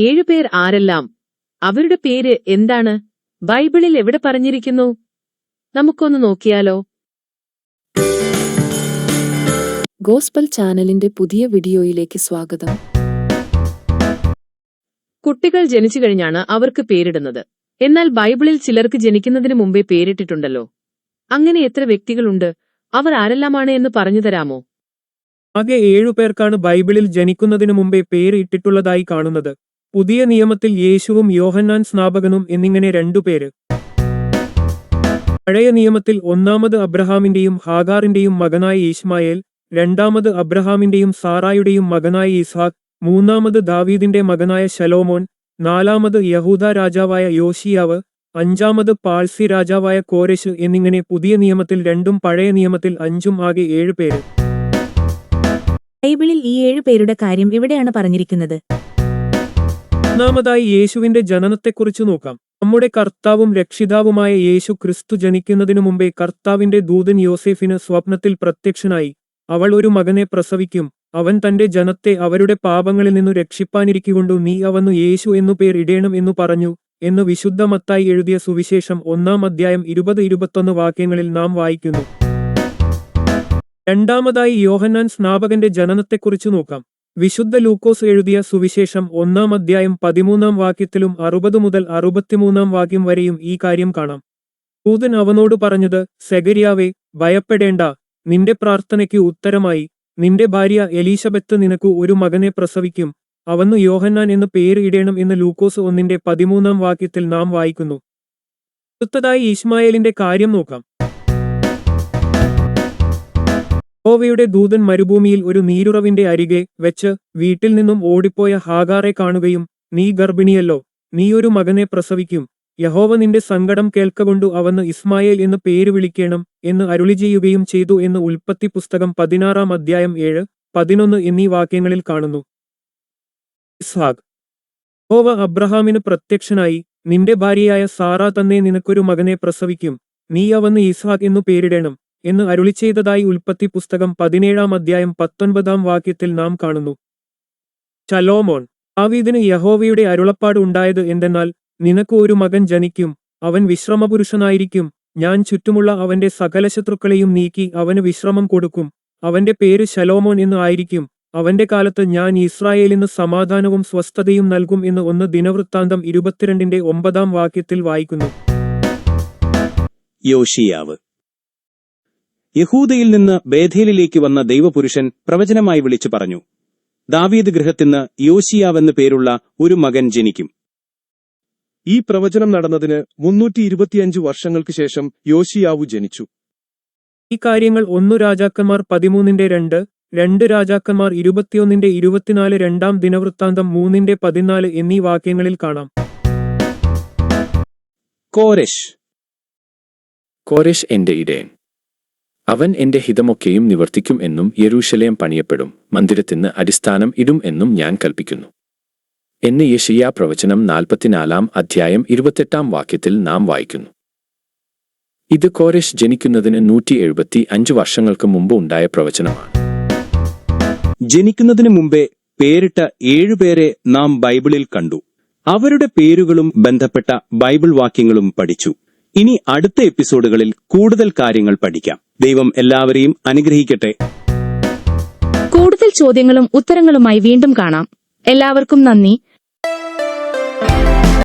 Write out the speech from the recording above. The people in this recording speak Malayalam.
ഏഴുപേർ ആരെല്ലാം? അവരുടെ പേര് എന്താണ്? ബൈബിളിൽ എവിടെ പറഞ്ഞിരിക്കുന്നു? നമുക്കൊന്ന് നോക്കിയാലോ. ഗോസ്ബൽ ചാനലിന്റെ പുതിയ വീഡിയോയിലേക്ക് സ്വാഗതം. കുട്ടികൾ ജനിച്ചു കഴിഞ്ഞാണ് അവർക്ക് പേരിടുന്നത്. എന്നാൽ ബൈബിളിൽ ചിലർക്ക് ജനിക്കുന്നതിന് മുമ്പേ പേരിട്ടിട്ടുണ്ടല്ലോ. അങ്ങനെ എത്ര വ്യക്തികളുണ്ട്? അവർ ആരെല്ലാമാണ് എന്ന് പറഞ്ഞു തരാമോ? ആകെ ഏഴുപേർക്കാണ് ബൈബിളിൽ ജനിക്കുന്നതിനു മുമ്പേ പേര് ഇട്ടിട്ടുള്ളതായി കാണുന്നത്. പുതിയ നിയമത്തിൽ യേശുവും യോഹന്നാൻ സ്നാപകനും എന്നിങ്ങനെ രണ്ടുപേര് പഴയ നിയമത്തിൽ ഒന്നാമത് അബ്രഹാമിന്റെയും ഹാഗാറിന്റെയും മകനായ ഇസ്മായേൽ രണ്ടാമത് അബ്രഹാമിന്റെയും സാറായുടെയും മകനായ ഇസ്ഹാഖ് മൂന്നാമത് ദാവീദിന്റെ മകനായ ശലോമോൻ നാലാമത് യഹൂദ രാജാവായ യോഷിയാവ് അഞ്ചാമത് പാഴ്സി രാജാവായ കോരശ് എന്നിങ്ങനെ പുതിയ നിയമത്തിൽ രണ്ടും പഴയ നിയമത്തിൽ അഞ്ചും ആകെ ഏഴ് പേര്. ബൈബിളിൽ ഈ ഏഴ് പേരുടെ കാര്യം എവിടെയാണ് പറഞ്ഞിരിക്കുന്നത്? ഒന്നാമതായി യേശുവിന്റെ ജനനത്തെക്കുറിച്ച് നോക്കാം. നമ്മുടെ കർത്താവും രക്ഷിതാവുമായ യേശു ക്രിസ്തു ജനിക്കുന്നതിനു മുമ്പേ കർത്താവിന്റെ ദൂതൻ യോസെഫിന് സ്വപ്നത്തിൽ പ്രത്യക്ഷനായി. അവൾ ഒരു മകനെ പ്രസവിക്കും. അവൻ തന്റെ ജനത്തെ അവരുടെ പാപങ്ങളിൽ നിന്നു രക്ഷിപ്പാനിരിക്കൊണ്ടു നീ അവന്നു യേശു എന്നു പേർ ഇടേണം എന്നു പറഞ്ഞു എന്ന് വിശുദ്ധമത്തായി എഴുതിയ സുവിശേഷം ഒന്നാം അധ്യായം ഇരുപത് ഇരുപത്തൊന്ന് വാക്യങ്ങളിൽ നാം വായിക്കുന്നു. രണ്ടാമതായി യോഹന്നാൻ സ്നാപകന്റെ ജനനത്തെക്കുറിച്ച് നോക്കാം. വിശുദ്ധ ലൂക്കോസ് എഴുതിയ സുവിശേഷം ഒന്നാം അധ്യായം പതിമൂന്നാം വാക്യത്തിലും അറുപത് മുതൽ അറുപത്തിമൂന്നാം വാക്യം വരെയും ഈ കാര്യം കാണാം. ദൂതൻ അവനോട് പറഞ്ഞത് സെഗരിയാവേ ഭയപ്പെടേണ്ട. നിന്റെ പ്രാർത്ഥനയ്ക്ക് ഉത്തരമായി. നിന്റെ ഭാര്യ എലീശബത്ത് നിനക്ക് ഒരു മകനെ പ്രസവിക്കും. അവന്ന് യോഹന്നാൻ എന്ന് പേര് ഇടേണം എന്ന് ലൂക്കോസ് ഒന്നിന്റെ പതിമൂന്നാം വാക്യത്തിൽ നാം വായിക്കുന്നു. അടുത്തതായി ഇസ്മായേലിന്റെ കാര്യം നോക്കാം. യഹോവയുടെ ദൂതൻ മരുഭൂമിയിൽ ഒരു നീരുറവിന്റെ അരികെ വെച്ച് വീട്ടിൽ നിന്നും ഓടിപ്പോയ ഹാഗാറെ കാണുകയും നീ ഗർഭിണിയല്ലോ നീ ഒരു മകനെ പ്രസവിക്കും. യഹോവ നിന്റെ സങ്കടം കേൾക്കകൊണ്ടു അവന് ഇസ്മായേൽ എന്ന് പേര് വിളിക്കണം എന്ന് അരുളി ചെയ്യുകയും ചെയ്തു എന്ന് ഉൽപ്പത്തി പുസ്തകം പതിനാറാം അധ്യായം ഏഴ് പതിനൊന്ന് എന്നീ വാക്യങ്ങളിൽ കാണുന്നു. ഇസ്ഹാഖ് യഹോവ അബ്രഹാമിന് പ്രത്യക്ഷനായി നിന്റെ ഭാര്യയായ സാറ തന്നെ നിനക്കൊരു മകനെ പ്രസവിക്കും. നീ അവന് ഇസ്ഹാഖ് എന്നു പേരിടണം. എന്ന് അരുളി ചെയ്തതായി ഉൽപ്പത്തി പുസ്തകം പതിനേഴാം അധ്യായം പത്തൊൻപതാം വാക്യത്തിൽ നാം കാണുന്നു. ചലോമോൻ ആവീതിന് യഹോവയുടെ അരുളപ്പാട് ഉണ്ടായത് എന്തെന്നാൽ നിനക്ക് ഒരു മകൻ ജനിക്കും അവൻ വിശ്രമപുരുഷനായിരിക്കും ഞാൻ ചുറ്റുമുള്ള അവന്റെ സകല ശത്രുക്കളെയും നീക്കി അവന് വിശ്രമം കൊടുക്കും അവന്റെ പേര് ശലോമോൻ എന്ന് ആയിരിക്കും അവന്റെ കാലത്ത് ഞാൻ ഇസ്രായേലിന് സമാധാനവും സ്വസ്ഥതയും നൽകും എന്ന് ഒന്ന് ദിനവൃത്താന്തം ഇരുപത്തിരണ്ടിന്റെ ഒമ്പതാം വാക്യത്തിൽ വായിക്കുന്നു. യോഷിയാവ് യഹൂദയിൽ നിന്ന് ബേഥേലിലേക്ക് വന്ന ദൈവപുരുഷൻ പ്രവചനമായി വിളിച്ചു പറഞ്ഞു ദാവീദ് ഗൃഹത്തിന്ന് യോശിയാവെന്ന് പേരുള്ള ഒരു മകൻ ജനിക്കും. ഈ പ്രവചനം നടന്നതിന് മുന്നൂറ്റി ഇരുപത്തിയഞ്ച് വർഷങ്ങൾക്ക് ശേഷം യോശിയാവു ജനിച്ചു. ഈ കാര്യങ്ങൾ ഒന്നു രാജാക്കന്മാർ പതിമൂന്നിന്റെ രണ്ട് രണ്ട് രാജാക്കന്മാർ ഇരുപത്തിയൊന്നിന്റെ ഇരുപത്തിനാല് രണ്ടാം ദിനവൃത്താന്തം മൂന്നിന്റെ പതിനാല് എന്നീ വാക്യങ്ങളിൽ കാണാം. കോരശ്. കോരേഷ് എന്റെ ഇടയൻ. അവൻ എന്റെ ഹിതമൊക്കെയും നിവർത്തിക്കും എന്നും യെരൂശലേം പണിയപ്പെടും. മന്ദിരത്തിന് അടിസ്ഥാനം ഇടും എന്നും ഞാൻ കൽപ്പിക്കുന്നു. എന്ന് യഷിയ പ്രവചനം നാൽപ്പത്തിനാലാം അധ്യായം ഇരുപത്തെട്ടാം വാക്യത്തിൽ നാം വായിക്കുന്നു. ഇത് കോരേഷ് ജനിക്കുന്നതിന് നൂറ്റി എഴുപത്തി അഞ്ച് വർഷങ്ങൾക്ക് മുമ്പ് ഉണ്ടായ പ്രവചനമാണ്. ജനിക്കുന്നതിന് മുമ്പേ പേരിട്ട ഏഴുപേരെ നാം ബൈബിളിൽ കണ്ടു. അവരുടെ പേരുകളും ബന്ധപ്പെട്ട ബൈബിൾ വാക്യങ്ങളും പഠിച്ചു. ഇനി അടുത്ത എപ്പിസോഡുകളിൽ കൂടുതൽ കാര്യങ്ങൾ പഠിക്കാം. ദൈവം എല്ലാവരെയും അനുഗ്രഹിക്കട്ടെ. കൂടുതൽ ചോദ്യങ്ങളും ഉത്തരങ്ങളുമായി വീണ്ടും കാണാം. എല്ലാവർക്കും നന്ദി.